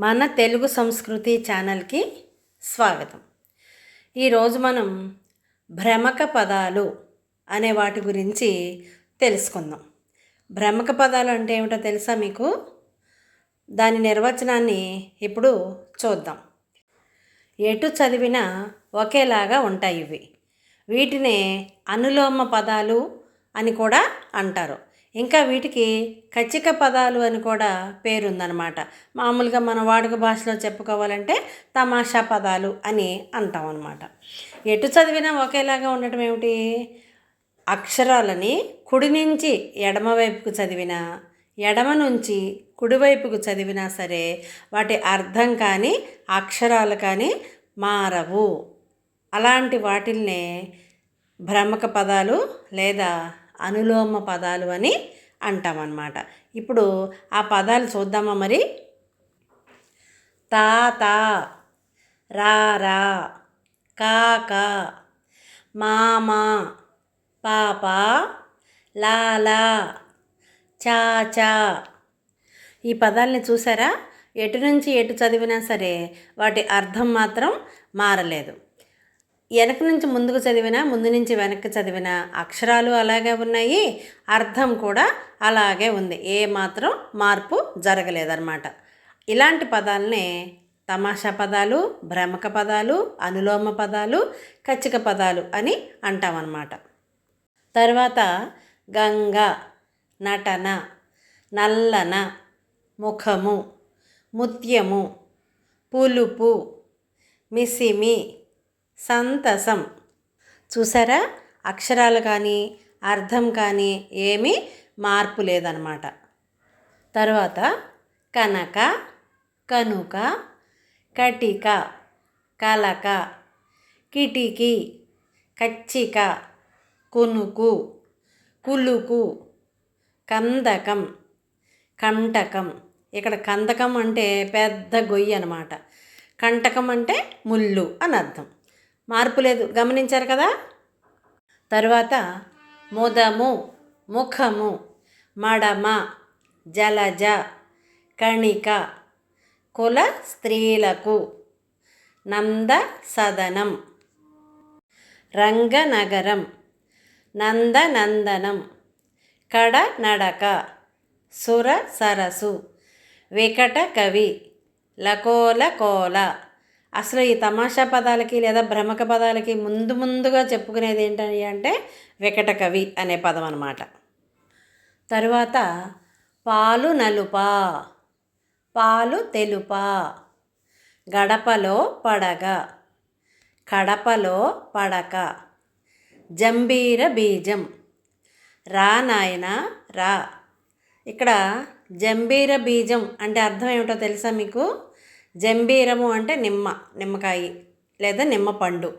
మన తెలుగు సంస్కృతి ఛానల్కి స్వాగతం. ఈరోజు మనం భ్రమక పదాలు అనే వాటి గురించి తెలుసుకుందాం. భ్రమక పదాలు అంటే ఏమిటో తెలుసా మీకు? దాని నిర్వచనాన్ని ఇప్పుడు చూద్దాం. ఎటు చదివినా ఒకేలాగా ఉంటాయి ఇవి. వీటినే అనులోమ పదాలు అని కూడా అంటారు. ఇంకా వీటికి కచ్చిక పదాలు అని కూడా పేరుందనమాట మామూలుగా మన వాడుక భాషలో చెప్పుకోవాలంటే తమాషా పదాలు అని అంటాం అనమాట ఎటు చదివినా ఒకేలాగా ఉండటం ఏమిటి? అక్షరాలని కుడి నుంచి ఎడమవైపుకు చదివినా ఎడమ నుంచి కుడివైపుకు చదివినా సరే వాటి అర్థం కానీ అక్షరాలు కానీ మారవు. అలాంటి వాటిల్నే భ్రమక పదాలు లేదా అనులోమ పదాలు అని అంటామన్నమాట. ఇప్పుడు ఆ పదాలు చూద్దామా మరి? తాత రా రా కాక మామ పాప లాలా చాచా ఈ పదాలని చూసారా? ఎటు నుంచి ఎటు చదివినా సరే వాటి అర్థం మాత్రం మారలేదు. వెనక నుంచి ముందుకు చదివినా ముందు నుంచి వెనక్కి చదివినా అక్షరాలు అలాగే ఉన్నాయి అర్థం కూడా అలాగే ఉంది. ఏ మాత్రం మార్పు జరగలేదన్నమాట. ఇలాంటి పదాలనే తమాషా పదాలు భ్రమక పదాలు అనులోమ పదాలు కచ్చిక పదాలు అని అంటామన్నమాట. తర్వాత గంగ నటన నల్లన ముఖము ముత్యము పులుపు మిసిమి సంతసం. చూసారా? అక్షరాలు కానీ అర్థం కానీ ఏమీ మార్పు లేదనమాట తర్వాత కనక కనుక కటిక కలక కిటికీ కచ్చిక కునుకు కులుకు కందకం కంటకం. ఇక్కడ కందకం అంటే పెద్ద గొయ్యి అనమాట కంటకం అంటే ముళ్ళు అని అర్థం. మార్పు లేదు. గమనించారు కదా? తర్వాత ముదము ముఖము మడమ జలజ కణిక కుల స్త్రీలకు నంద సదనం రంగనగరం నందనందనం కడ నడక సుర సరసు వికట కవి లకోల కోల అసలు ఈ తమాషా పదాలకి లేదా భ్రమక పదాలకి ముందు ముందుగా చెప్పుకునేది ఏంటని అంటే వికట కవి అనే పదం అనమాట తరువాత పాలు నలుప పాలు తెలుప గడపలో పడగ కడపలో పడక జంబీర బీజం రా నాయన రా. ఇక్కడ జంబీర బీజం అంటే అర్థం ఏమిటో తెలుసా మీకు? జంబీరము అంటే నిమ్మ నిమ్మకాయ లేదా నిమ్మ పండు.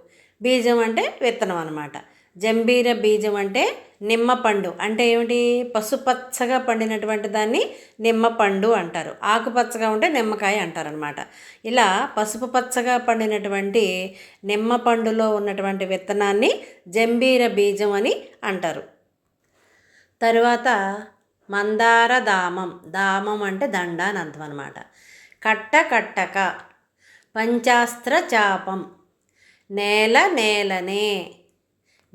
బీజం అంటే విత్తనం అనమాట జంబీర బీజం అంటే నిమ్మ పండు. అంటే ఏమిటి? పసుపచ్చగా పండినటువంటి దాన్ని నిమ్మ పండు అంటారు. ఆకుపచ్చగా ఉంటే నిమ్మకాయ అంటారనమాట ఇలా పసుపు పచ్చగా పండినటువంటి నిమ్మ పండులో ఉన్నటువంటి విత్తనాన్ని జంబీర బీజం అని అంటారు. తరువాత మందార దామం. దామం అంటే దండ అని అర్థం అనమాట కట్టకట్టక పంచాస్త్ర చాపం నేల నేలనే.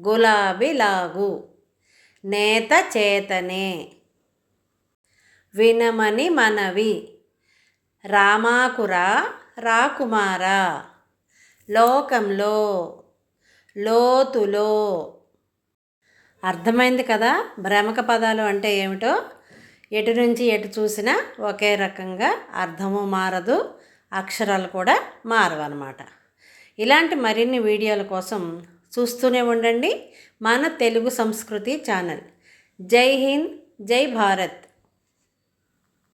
గులాబీ లాగు. నేత చేతనే. వినమని మనవి. రామాకురా రాకుమార. లోకంలో లోతులో. అర్థమైంది కదా? భ్రమక పదాలు అంటే ఏమిటో? ఎటు నుంచి ఎటు చూసినా ఒకే రకంగా అర్థము మారదు అక్షరాలు కూడా మారవన్నమాట. ఇలాంటి మరిన్ని వీడియోల కోసం చూస్తూనే ఉండండి. మన తెలుగు సంస్కృతి ఛానల్. జై హింద్ జై భారత్.